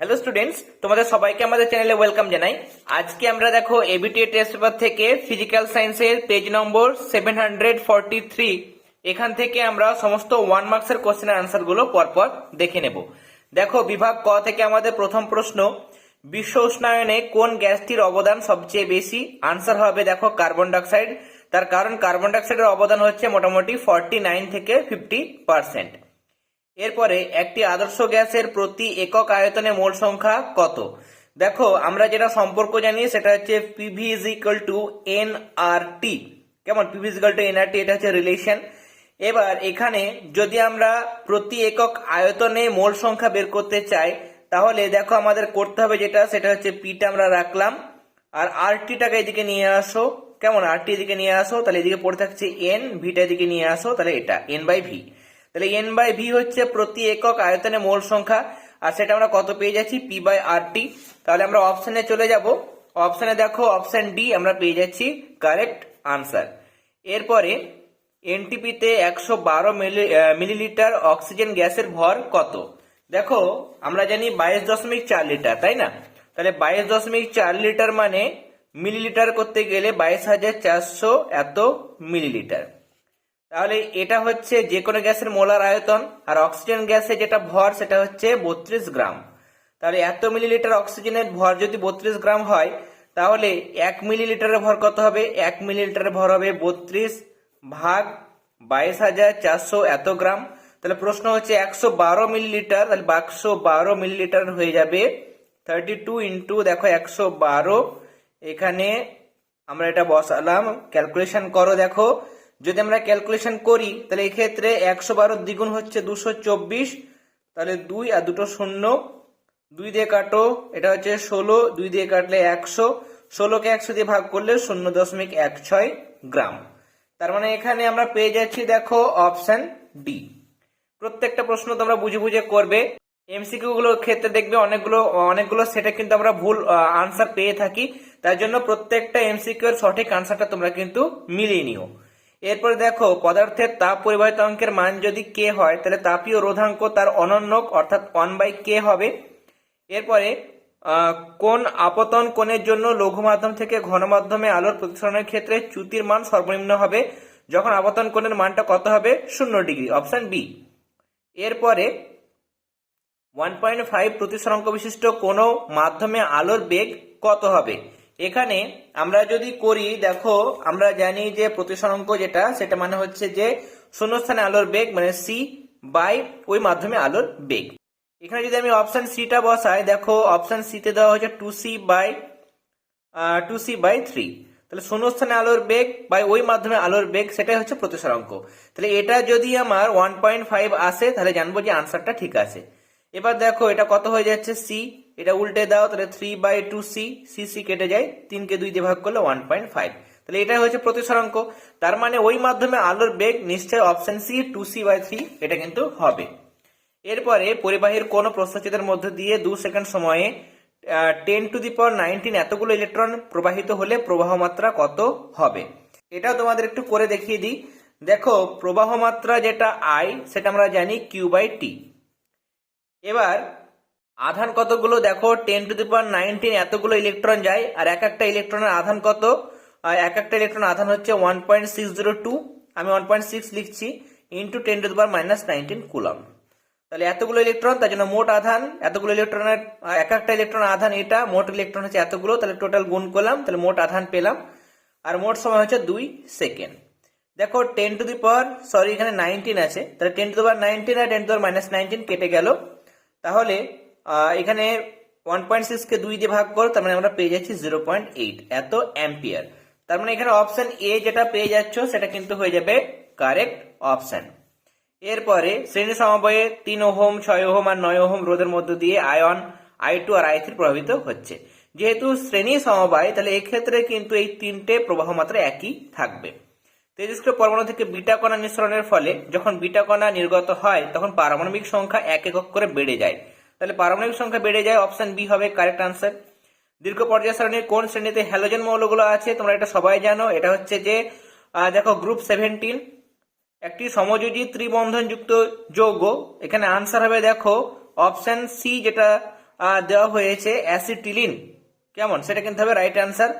Hello students তোমাদের সবাইকে আমাদের চ্যানেলে ওয়েলকাম জানাই। আজকে আমরা দেখো এবিটিএ টেস্ট পেপার থেকে ফিজিক্যাল সায়েন্সের page number seven hundred forty three এখান থেকে আমরা সমস্ত ওয়ান মার্কসের কোশ্চেনের আনসারগুলো পরপর দেখে নেব। দেখো, বিভাগ ক থেকে আমাদের প্রথম প্রশ্ন, বিশ্ব উষ্ণায়নে কোন গ্যাসটির অবদান সবচেয়ে বেশি? আনসার হবে, দেখো কার্বন ডাইঅক্সাইড তার কারণ কার্বন ডাইঅক্সাইডের অবদান হচ্ছে মোটামুটি ফর্টি নাইন থেকে ফিফটি পার্সেন্ট এরপরে একটি আদর্শ গ্যাসের প্রতি একক আয়তনে মোল সংখ্যা কত? দেখো, আমরা যেটা সম্পর্ক জানি সেটা হচ্ছে PV is equal to N R T কেমন? PV is to N R T এটা হচ্ছে রিলেশন এবার এখানে যদি আমরা প্রতি একক আয়তনে মোল সংখ্যা বের করতে চাই, তাহলে দেখো আমাদের করতে হবে যেটা, সেটা হচ্ছে পিটা আমরা রাখলাম। আর আর টিটাকে এদিকে নিয়ে আসো। কেমন? আর টি এদিকে নিয়ে আসো, তাহলে এদিকে পড়ে থাকছে এন ভিটা এদিকে নিয়ে আসো, তাহলে এটা এন বাই ভি তাহলে এন বাই ভি হচ্ছে প্রতি একক আয়তনে মোল সংখ্যা, আর সেটা আমরা কত পেয়ে যাচ্ছি? পি বাই আর টি তাহলে আমরা অপশনে চলে যাব। অপশনে দেখো অপশন ডি আমরা পেয়ে যাচ্ছি। কারেক্ট আনসার এরপরে এনটিপিতে একশো বারো মিলিলিটার অক্সিজেন গ্যাসের ভর কত? দেখো, আমরা জানি বাইশ দশমিক চার লিটার, তাই না? তাহলে বাইশ দশমিক চার লিটার মানে মিলিলিটার করতে গেলে বাইশ হাজার চারশো এত মিলিলিটার তাহলে এটা হচ্ছে যে কোনো গ্যাসের মোলার আয়তন আর অক্সিজেন গ্যাসে যেটা ভর সেটা হচ্ছে বত্রিশ গ্রাম। তাহলে এত মিলিলিটার অক্সিজেনের ভর যদি বত্রিশ গ্রাম হয়, তাহলে এক মিলিলিটারের ভর কত হবে? এক মিলিলিটারের ভর হবে বত্রিশ ভাগ বাইশ হাজার চারশো এত গ্রাম। তাহলে প্রশ্ন হচ্ছে একশো বারো মিলিলিটার, তাহলে একশো বারো মিলিলিটার হয়ে যাবে থার্টি টু ইন্টু দেখো একশো বারো। এখানে আমরা এটা বসালাম ক্যালকুলেশন করো দেখো। যদি আমরা ক্যালকুলেশন করি, তাহলে এক্ষেত্রে একশো বারো দ্বিগুণ হচ্ছে দুশো চব্বিশ, তাহলে দুই আর দুটো শূন্য, দুই দিয়ে কাটো, এটা হচ্ছে ষোলো, দুই দিয়ে কাটলে একশো, ষোলোকে একশো দিয়ে ভাগ করলে শূন্য দশমিক এক ছয় গ্রাম। তার মানে এখানে আমরা পেয়ে যাচ্ছি, দেখো অপশন ডি প্রত্যেকটা প্রশ্ন তোমরা বুঝে বুঝে করবে। এমসিকিউ গুলোর ক্ষেত্রে দেখবে অনেকগুলো অনেকগুলো সেটা কিন্তু আমরা ভুল আনসার পেয়ে থাকি। তার জন্য প্রত্যেকটা এমসিকিউ এর সঠিক আনসারটা তোমরা কিন্তু মিলিয়ে নিও। এরপরে দেখো, পদার্থের তাপ পরিবাহিত অঙ্কের মান যদি কে হয়, তাহলে তাপীয় রোধাঙ্ক তার অনন্যক, অর্থাৎ ওয়ান বাই কে হবে। এরপরে কোন আপতন কোণের জন্য লঘু মাধ্যম থেকে ঘন মাধ্যমে আলোর প্রতিসরণের ক্ষেত্রে চ্যুতির মান সর্বনিম্ন হবে? যখন আপতন কোণের মানটা কত হবে? শূন্য ডিগ্রি, অপশন বি। এরপরে ওয়ান পয়েন্ট ফাইভ প্রতিসরাঙ্ক বিশিষ্ট কোনো মাধ্যমে আলোর বেগ কত হবে? এখানে আমরা যদি করি, দেখো, আমরা জানি যে প্রতিসরাঙ্ক যেটা, সেটা মানে হচ্ছে যে শূন্যস্থানে আলোর বেগ মানে সি বাই ওই মাধ্যমে আলোর বেগ। এখানে যদি আমি অপশন সিটা বসাই, দেখো অপশন সিতে দেওয়া হচ্ছে two C by two C by three তাহলে শূন্যস্থানে আলোর বেগ বাই ওই মাধ্যমে আলোর বেগ, সেটাই হচ্ছে প্রতিসরাঙ্ক। তাহলে এটা যদি আমার ওয়ান পয়েন্ট ফাইভ আসে, তাহলে জানব যে আনসারটা ঠিক আছে। এবার দেখো, এটা কত হয়ে যাচ্ছে? সি এটা উল্টে দাও, তাহলে three by two C C C কেটে যায়, তিনকে দুই দিয়ে ভাগ করলে ওয়ান পয়েন্ট ফাইভ তাহলে এটাই হচ্ছে প্রতিসরাঙ্ক তার মানে ওই মাধ্যমে আলোর বেগ নিশ্চয় option C two C by three এটা কিন্তু হবে। এরপরে পরিবাহীর কোন প্রস্থচ্ছেদের মধ্য দিয়ে দু সেকেন্ড সময়ে ten to the power nineteen এতগুলো ইলেকট্রন প্রবাহিত হলে প্রবাহ মাত্রা কত হবে? এটাও তোমাদের একটু করে দেখিয়ে দিই। দেখো, প্রবাহ মাত্রা যেটা আই সেটা আমরা জানি কিউ বাই টি এবার আধান কতগুলো? দেখো ten to the power nineteen এতগুলো ইলেকট্রন যায়, আর এক একটা ইলেকট্রনের আধান কত? এক একটা ইলেকট্রন আধান হচ্ছে one point six zero two আমি ওয়ান পয়েন্ট সিক্স লিখছি into ten to the power minus nineteen coulomb তাহলে এতগুলো ইলেকট্রন তার জন্য মোট আধান, এতগুলো ইলেকট্রনের এক একটা ইলেকট্রন আধান এটা, মোট ইলেকট্রন হচ্ছে এতগুলো, তাহলে টোটাল গুণ করলাম, তাহলে মোট আধান পেলাম। আর মোট সময় হচ্ছে দুই সেকেন্ড দেখো ten to the power sorry এখানে নাইনটিন আছে। তাহলে ten to the power nineteen R ten to the power minus nineteen কেটে গেল। তাহলে এখানে ওয়ান পয়েন্ট সিক্সকে দুই দিয়ে ভাগ করো, তার মানে আমরা পেয়ে যাচ্ছি জিরো পয়েন্ট এইট এত অ্যাম্পিয়ার তার মানে এখানে অপশন এ যেটা পেয়ে যাচ্ছ, সেটা কিন্তু হয়ে যাবে কারেক্ট অপশন এরপরে শ্রেণি সমবায়ে তিন ওহম, ছয় ওহম আর নয় ওহম রোধের মধ্য দিয়ে আয়ন আই টু আর আই থ্রি প্রভাবিত হচ্ছে। যেহেতু শ্রেণি সমবায়, তাহলে এক্ষেত্রে কিন্তু এই তিনটে প্রবাহ মাত্রা একই থাকবে। তেজস্ক্রিয় পরমাণু থেকে বিটা কণা নিঃসরণের ফলে যখন বিটা কণা নির্গত হয়, তখন পারমাণবিক সংখ্যা এক একক করে বেড়ে যায়। তাহলে পারমাণবিক সংখ্যা বেড়ে যায় অপশন বি হবে কারেক্ট আনসার দীর্ঘ পর্যায় সারণীর কোন শ্রেণীতে হ্যালোজেন মৌলগুলো আছে, তোমরা এটা সবাই জানো। এটা হচ্ছে যে দেখো গ্রুপ সেভেন্টিন একটি সমযোজী ত্রিবন্ধনযুক্ত যৌগ। এখানে আনসার হবে, দেখো অপশন সি যেটা দেওয়া হয়েছে অ্যাসিটিলিন কেমন? সেটা কিন্তু হবে রাইট অ্যান্সার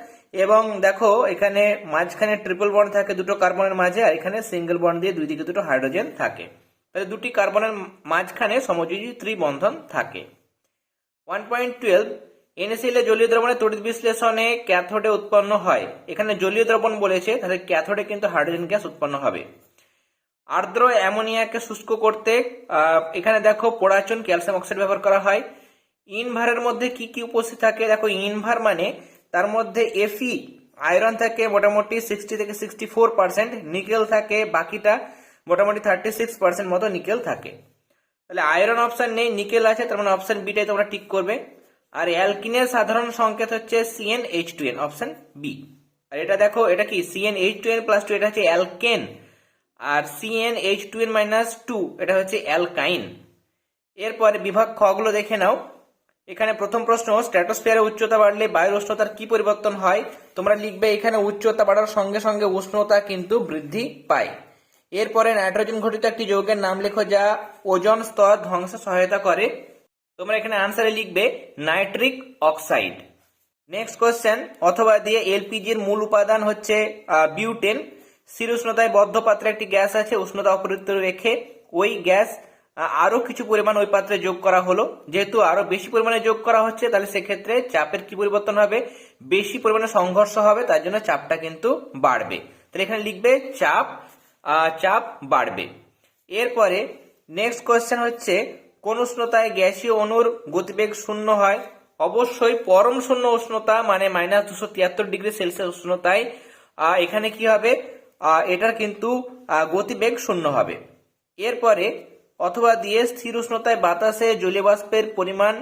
এবং দেখো, এখানে মাঝখানে ট্রিপল বন্ড থাকে দুটো কার্বনের মাঝে, আর এখানে সিঙ্গেল বন্ড দিয়ে দুই দিকে দুটো হাইড্রোজেন থাকে। তাহলে দুটি কার্বনের মাঝখানে সমযোজী ত্রিবন্ধন থাকে। ওয়ান পয়েন্ট টুয়েলভ এনএসিএল জলীয় দ্রবণের তড়িৎ বিশ্লেষণে ক্যাথোডে উৎপন্ন হয়। এখানে জলীয় দ্রবণ বলেছে, তাহলে ক্যাথোডে কিন্তু হাইড্রোজেন গ্যাস উৎপন্ন হবে। আর্দ্র অ্যামোনিয়াকে শুষ্ক করতে এখানে দেখো পোড়াচুন ক্যালসিয়াম অক্সাইড ব্যবহার করা হয়। ইনভারের মধ্যে কি কি উপস্থিত থাকে? দেখো ইনভার মানে তার মধ্যে এফি আয়রন থাকে মোটামুটি সিক্সটি থেকে সিক্সটি ফোর পার্সেন্ট নিকেল থাকে বাকিটা মোটামুটি থার্টি সিক্স পার্সেন্ট মতো নিকেল থাকে। তাহলে আয়রন অপশন নেই, নিকেল আছে, তার মানে অপশন বিটাই তোমরা টিক করবে। আর অ্যালকিনের সাধারণ সংকেত হচ্ছে C n H two n option B আর এটা দেখো, এটা কি? C n H two n plus two এটা হচ্ছে অ্যালকেন আর C n H two n minus two এটা হচ্ছে অ্যালকাইন এরপরে বিভাগ খ গুলো দেখে নাও। এখানে প্রথম প্রশ্ন স্ট্র্যাটোস্ফিয়ারে উচ্চতা বাড়লে বায়ুর উষ্ণতার কি পরিবর্তন হয়? তোমরা লিখবে, এখানে উচ্চতা বাড়ার সঙ্গে সঙ্গে উষ্ণতা কিন্তু বৃদ্ধি পায়। এরপরে নাইট্রোজেন ঘটিত একটি যৌগের নাম লেখো যা ওজন স্তর ধ্বংসে সহায়তা করে। তোমরা এখানে আনসারে লিখবে নাইট্রিক অক্সাইড। নেক্সট কোশ্চেন অথবা দিয়ে এলপিজির মূল উপাদান হচ্ছে বিউটেন। স্থির উষ্ণতায় বদ্ধ পাত্রে একটি গ্যাস আছে উষ্ণতা অপরিবর্তিত রেখে ওই গ্যাস আহ, আরও কিছু পরিমাণ ওই পাত্রে যোগ করা হলো। যেহেতু আরও বেশি পরিমাণে যোগ করা হচ্ছে তাহলে সেক্ষেত্রে চাপের কি পরিবর্তন হবে? বেশি পরিমাণে সংঘর্ষ হবে তার জন্য চাপটা কিন্তু বাড়বে। তাহলে এখানে লিখবে চাপ চাপ বাড়বে। এরপরে নেক্সট কোয়েশ্চেন হচ্ছে, কোন উষ্ণতায় গ্যাসীয় অণুর গতিবেগ শূন্য হয়? অবশ্যই পরম শূন্য উষ্ণতা মানে মাইনাস দুশো তিয়াত্তর ডিগ্রি সেলসিয়াস উষ্ণতায় এখানে কি হবে? এটার কিন্তু গতিবেগ শূন্য হবে। এরপরে, অথবা দিয়ে স্থির উষ্ণতায় বাতাসে জলীয় বাষ্পের পরিমাণ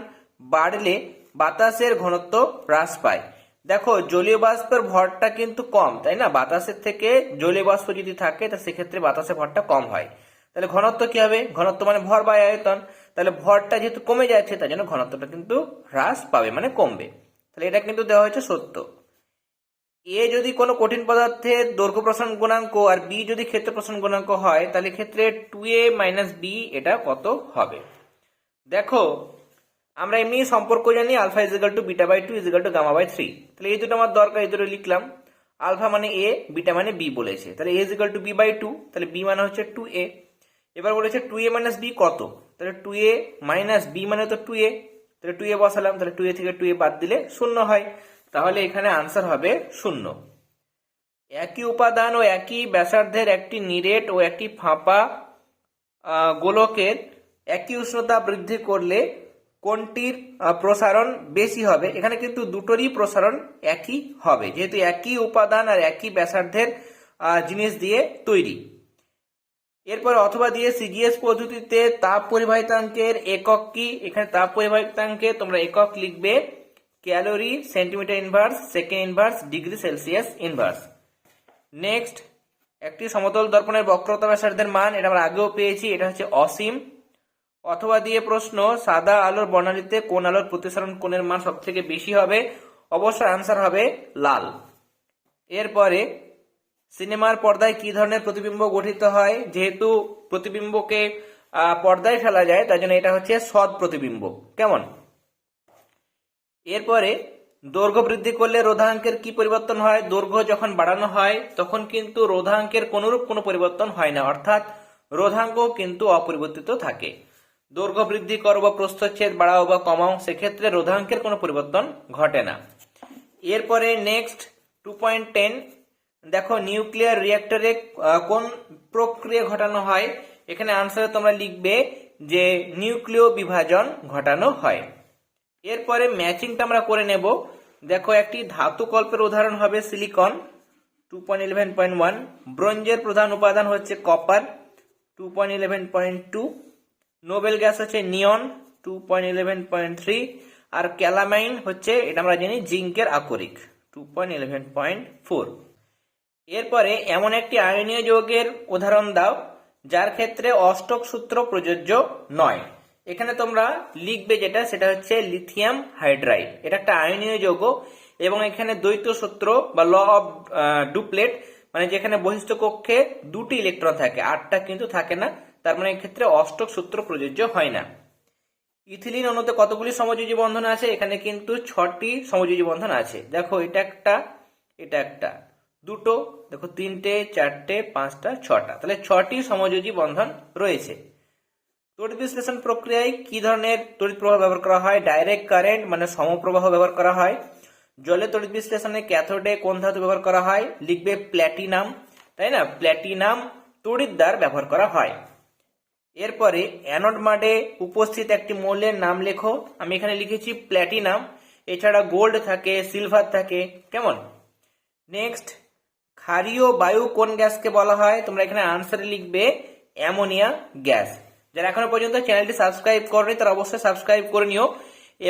বাড়লে বাতাসের ঘনত্ব হ্রাস পায়। দেখো, জলীয় বাষ্পের ভরটা কিন্তু কম, তাই না? বাতাসের থেকে জলীয় বাষ্প যদি থাকে, তা সেক্ষেত্রে বাতাসের ভরটা কম হয়। তাহলে ঘনত্ব কি হবে? ঘনত্ব মানে ভর বা আয়তন। তাহলে ভরটা যেহেতু কমে যাচ্ছে, তার জন্য ঘনত্বটা কিন্তু হ্রাস পাবে মানে কমবে। তাহলে এটা কিন্তু দেওয়া হয়েছে সত্য। এ যদি কোনো কঠিন পদার্থের দৈর্ঘ্য প্রসারণ গুণাঙ্ক আর বি যদি ক্ষেত্র প্রসারণ গুণাঙ্ক হয়, তাহলে ক্ষেত্রে টু এ মাইনাস বি এটা কত হবে? দেখো আমরা এমনি সম্পর্ক জানি, alpha is equal to beta by two is equal to gamma by three তাহলে এই দুটো আমার দরকার, এই দুটো লিখলাম। আলফা মানে এ বিটা মানে বি বলেছে। তাহলে A is equal to B by two তাহলে বি মানে হচ্ছে টু এ এবার বলেছে টু এ মাইনাস বি কত? তাহলে টু এ মাইনাস বি মানে তো টু এ তাহলে টু এ বসালাম, তাহলে টু এ থেকে টু এ বাদ দিলে শূন্য হয়। তাহলে এখানে আনসার হবে শূন্য। একই উপাদান ও একই ব্যাসার্ধের একটি নিরেট ও একটি ফাঁপা গোলকের একই উষ্ণতা বৃদ্ধি করলে কোনটির প্রসারণ বেশি হবে? এখানে কিন্তু দুটোরই প্রসারণ একই হবে। যেহেতু একই উপাদান আর একই ব্যাসার্ধের জিনিস দিয়ে তৈরি। এরপর অথবা দিয়ে সিজিএস পদ্ধতিতে তাপ পরিবাহিতাঙ্কের একক কি? এখানে তাপ পরিবাহিতাঙ্কে তোমরা একক লিখবে calorie centimetre inverse, second inverse, degree Celsius inverse. Next, একটি সমতল দর্পণের বক্রতা ব্যাসার্ধের মান, এটা আমরা আগেও পেয়েছি, এটা হচ্ছে অসীম। অথবা দিয়ে প্রশ্ন, সাদা আলোর বর্ণালীতে কোন আলোর প্রতিসরণ কোণের মান সব থেকে বেশি হবে? অবশ্যই আনসার হবে লাল। এরপরে, সিনেমার পর্দায় কি ধরনের প্রতিবিম্ব গঠিত হয়? যেহেতু প্রতিবিম্বকে পর্দায় ফেলা যায়, তার জন্য এটা হচ্ছে সৎ প্রতিবিম্ব। কেমন? এরপরে, দৈর্ঘ্য বৃদ্ধি করলে রোধাঙ্কের কি পরিবর্তন হয়? দৈর্ঘ্য যখন বাড়ানো হয়, তখন কিন্তু রোধাঙ্কের কোনরূপ কোনো পরিবর্তন হয় না। অর্থাৎ রোধাঙ্ক কিন্তু অপরিবর্তিত থাকে। দৈর্ঘ্য বৃদ্ধি করো বা প্রস্থচ্ছেদ বাড়াও বা কমাও, সেক্ষেত্রে রোধাঙ্কের কোনো পরিবর্তন ঘটে না। এরপরে নেক্সট টু পয়েন্ট টেন দেখো নিউক্লিয়ার রিয়েক্টরে কোন প্রক্রিয়া ঘটানো হয়? এখানে আনসারে তোমরা লিখবে যে নিউক্লিয় বিভাজন ঘটানো হয়। এরপরে ম্যাচিংটা আমরা করে নেব। দেখো একটি ধাতু কল্পের উদাহরণ হবে silicon two point eleven point one ব্রোঞ্জের প্রধান উপাদান হচ্ছে copper two point eleven point two noble gas হচ্ছে neon two point eleven point three আর ক্যালামাইন হচ্ছে, এটা আমরা জানি, জিঙ্কের আকরিক two point eleven point four এরপরে এমন একটি আয়নীয় যৌগের উদাহরণ দাও, যার ক্ষেত্রে অষ্টক সূত্র প্রযোজ্য নয়। এখানে তোমরা লিখবে যেটা, সেটা হচ্ছে লিথিয়াম হাইড্রাইড। এটা একটা আয়নীয় যৌগ, এবং এখানে দ্বৈত সূত্র বা ল অফ ডুপ্লেট মানে যেখানে বহিষ্ঠ কক্ষে দুটি ইলেকট্রন থাকে, আটটা কিন্তু থাকে না। তার মানে এক্ষেত্রে অষ্টক সূত্র প্রযোজ্য হয় না। ইথিলিন অণুতে কতগুলি সমযোজী বন্ধন আছে? এখানে কিন্তু ছটি সমযোজী বন্ধন আছে। দেখো, এটা একটা এটা একটা। দুটো, দেখো, তিনটে, চারটে, পাঁচটা, ছটা। তাহলে ছটি সমযোজী বন্ধন রয়েছে। তড়িৎ বিশ্লেষণ প্রক্রিয়ায় কি ধরনের তড়িৎ প্রবাহ ব্যবহার করা হয়? ডাইরেক্ট কারেন্ট মানে সমপ্রবাহ ব্যবহার করা হয়। জলে তড়িৎ বিশ্লেষণে ক্যাথোডে কোন ধাতু ব্যবহার করা হয়? লিখবে প্ল্যাটিনাম। তাই না? প্ল্যাটিনাম তড়িৎদ্বার ব্যবহার করা হয়। এরপরে অ্যানোড মাডে উপস্থিত একটি মৌলের নাম লেখো। আমি এখানে লিখেছি প্ল্যাটিনাম। এছাড়া গোল্ড থাকে, সিলভার থাকে। কেমন? নেক্সট, ক্ষারীয় বায়ু কোন গ্যাসকে বলা হয়? তোমরা এখানে আনসারে লিখবে, অ্যামোনিয়া গ্যাস। যারা এখনও পর্যন্ত চ্যানেলটি সাবস্ক্রাইব করেনি, তারা অবশ্যই সাবস্ক্রাইব করে নিও।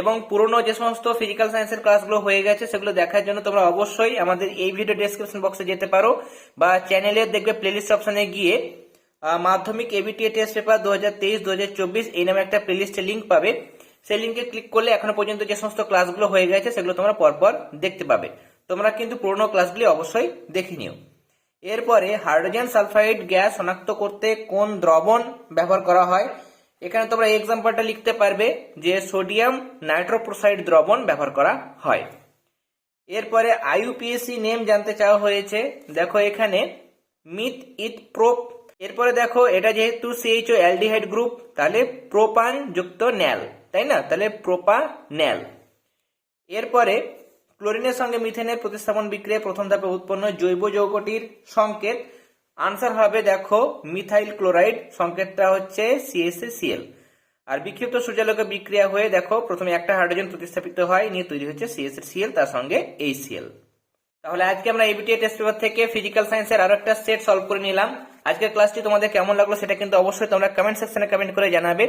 এবং পুরনো যে সমস্ত ফিজিক্যাল সায়েন্সের ক্লাসগুলো হয়ে গেছে, সেগুলো দেখার জন্য তোমরা অবশ্যই আমাদের এই ভিডিও ডেসক্রিপশন বক্সে যেতে পারো, বা চ্যানেলে দেখবে প্লেলিস্ট অপশনে গিয়ে মাধ্যমিক এবিটিএ টেস্ট পেপার দু হাজার তেইশ দু হাজার চব্বিশ, এই নামে একটা প্লেলিস্টের লিঙ্ক পাবে। সেই লিঙ্কে ক্লিক করলে এখনও পর্যন্ত যে সমস্ত ক্লাসগুলো হয়ে গেছে, সেগুলো তোমরা পরপর দেখতে পাবে। তোমরা কিন্তু পুরোনো ক্লাসগুলি অবশ্যই দেখে নিও। এরপরে হাইড্রোজেন সালফাইড গ্যাস শনাক্ত করতে কোন দ্রবণ ব্যবহার করা হয়? এখানে তোমরা এক্সাম্পলটা লিখতে পারবে যে সোডিয়াম নাইট্রোপ্রোসাইড দ্রবণ ব্যবহার করা হয়। এরপরে আইইউপিএসসি নেম জানতে চাওয়া হয়েছে। দেখো এখানে মিথ ইথ প্রোপ এরপরে দেখো, এটা যেহেতু সিএইচও অ্যালডিহাইড গ্রুপ তাহলে প্রোপান যুক্ত ন্যাল, তাই না? তাহলে প্রোপা ন্যাল এরপরে ক্লোরিনের সঙ্গে মিথেনের প্রতিস্থাপন বিক্রিয়ায় প্রথম ধাপে উৎপন্ন জৈব যৌগটির সংকেত। আনসার হবে, দেখো মিথাইল ক্লোরাইড সংকেতটা হচ্ছে সিএসএসিএল আর বিক্ষিপ্ত সূর্যালোকে বিক্রিয়া হয়ে, দেখো, প্রথমে একটা হাইড্রোজেন প্রতিস্থাপিত হয়, নিয়ে তৈরি হচ্ছে সিএসএসিএল তার সঙ্গে এইচসিএল তাহলে আজকে আমরা এবিটিএ টেস্ট পেপার থেকে ফিজিক্যাল সায়েন্সের আরও একটা সেট সলভ করে নিলাম। আজকের ক্লাসটি তোমাদের কেমন লাগল সেটা কিন্তু অবশ্যই তোমরা কমেন্ট সেকশনে কমেন্ট করে জানাবে।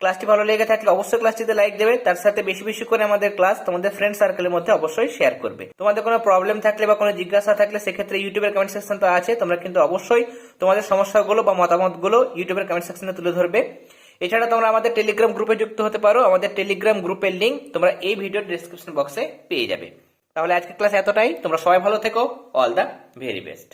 ক্লাসটি ভালো লেগে থাকলে অবশ্যই ক্লাসটিতে লাইক দেবে, তার সাথে বেশি বেশি করে আমাদের ক্লাস তোমাদের ফ্রেন্ড সার্কেলের মধ্যে অবশ্যই শেয়ার করবে। তোমাদের কোনো প্রবলেম থাকলে বা কোনো জিজ্ঞাসা থাকলে সেক্ষেত্রে ইউটিউবের কমেন্ট সেকশন তো আছে, তোমরা কিন্তু অবশ্যই তোমাদের সমস্যাগুলো বা মতামতগুলো ইউটিউবের কমেন্ট সেকশনে তুলে ধরবে। এছাড়া তোমরা আমাদের টেলিগ্রাম গ্রুপে যুক্ত হতে পারো, আমাদের টেলিগ্রাম গ্রুপের লিঙ্ক তোমরা এই ভিডিওর ডিসক্রিপশন বক্সে পেয়ে যাবে। তাহলে আজকের ক্লাস এতটাই, তোমরা সবাই ভালো থেকো অল দ্য ভেরি বেস্ট